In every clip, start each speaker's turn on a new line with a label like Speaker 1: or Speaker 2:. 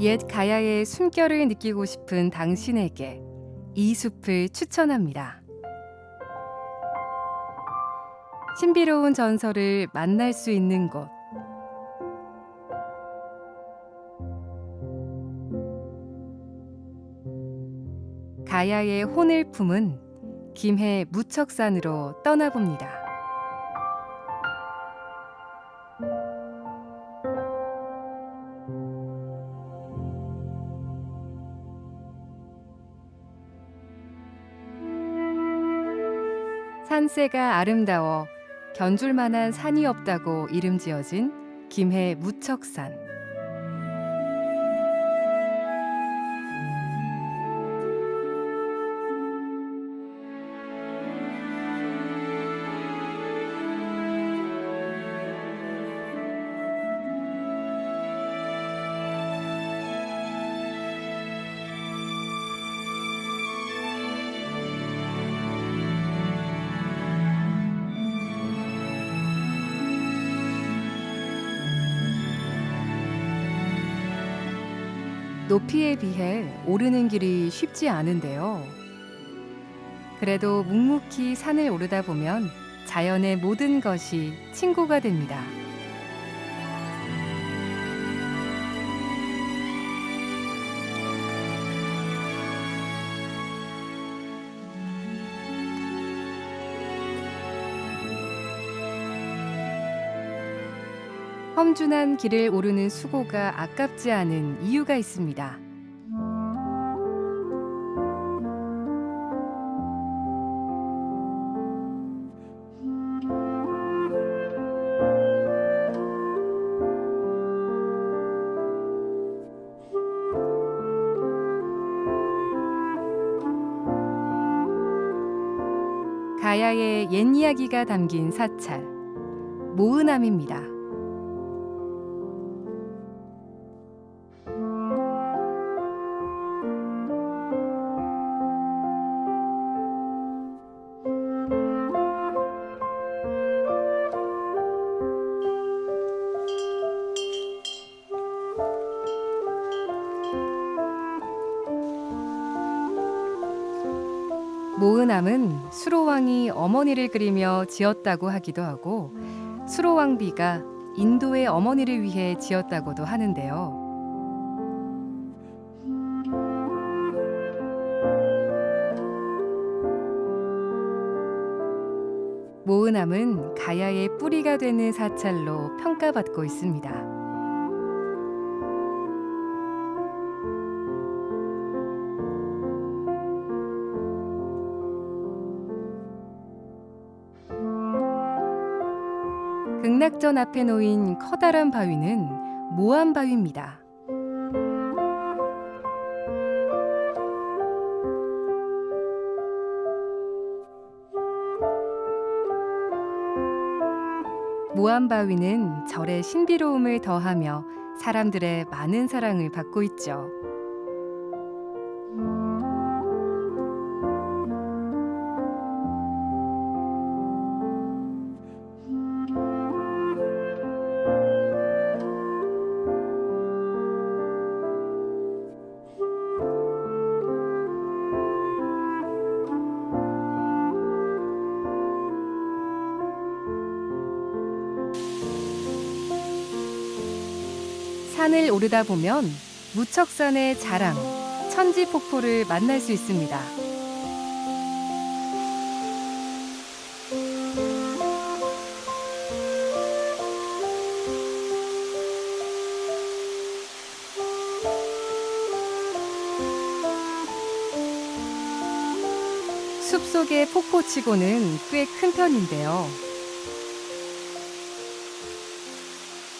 Speaker 1: 옛 가야의 숨결을 느끼고 싶은 당신에게 이 숲을 추천합니다. 신비로운 전설을 만날 수 있는 곳. 가야의 혼을 품은 김해 무척산으로 떠나봅니다. 산세가 아름다워 견줄 만한 산이 없다고 이름 지어진 김해 무척산. 높이에 비해 오르는 길이 쉽지 않은데요. 그래도 묵묵히 산을 오르다 보면 자연의 모든 것이 친구가 됩니다. 험준한 길을 오르는 수고가 아깝지 않은 이유가 있습니다. 가야의 옛 이야기가 담긴 사찰 모은암입니다. 모은암은 수로왕이 어머니를 그리며 지었다고 하기도 하고 수로왕비가 인도의 어머니를 위해 지었다고도 하는데요. 모은암은 가야의 뿌리가 되는 사찰로 평가받고 있습니다. 극락전 앞에 놓인 커다란 바위는 모암 바위입니다. 모암 바위는 절의 신비로움을 더하며 사람들의 많은 사랑을 받고 있죠. 산을 오르다 보면 무척산의 자랑, 천지폭포를 만날 수 있습니다. 숲속의 폭포치고는 꽤 큰 편인데요.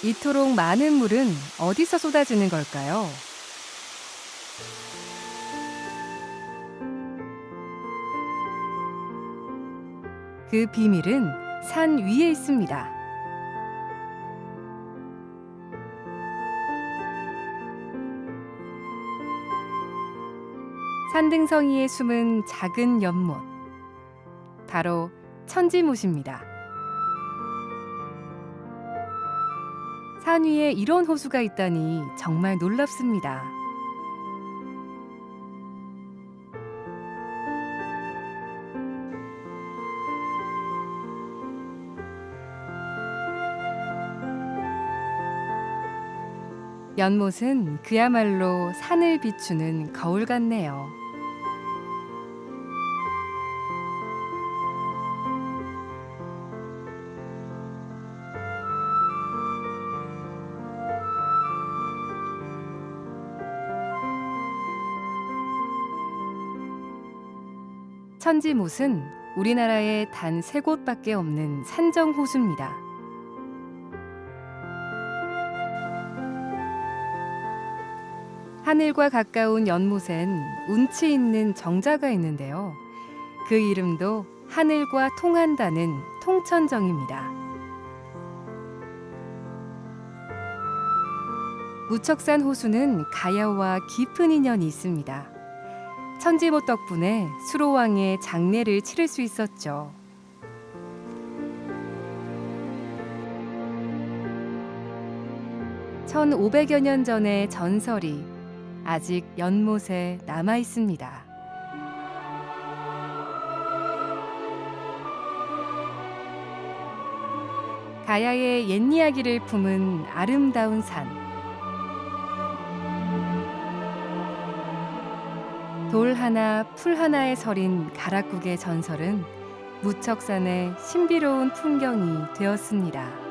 Speaker 1: 이토록 많은 물은 어디서 쏟아지는 걸까요? 그 비밀은 산 위에 있습니다. 산등성이에 숨은 작은 연못. 바로 천지못입니다. 산 위에 이런 호수가 있다니 정말 놀랍습니다. 연못은 그야말로 산을 비추는 거울 같네요. 천지못은 우리나라에 단 세 곳밖에 없는 산정 호수입니다. 하늘과 가까운 연못엔 운치 있는 정자가 있는데요. 그 이름도 하늘과 통한다는 통천정입니다. 무척산 호수는 가야와 깊은 인연이 있습니다. 천지못 덕분에 수로왕의 장례를 치를 수 있었죠. (1500여 년) 전의 전설이 아직 연못에 남아 있습니다. 가야의 옛 이야기를 품은 아름다운 산. 돌 하나, 풀 하나에 서린 가락국의 전설은 무척산의 신비로운 풍경이 되었습니다.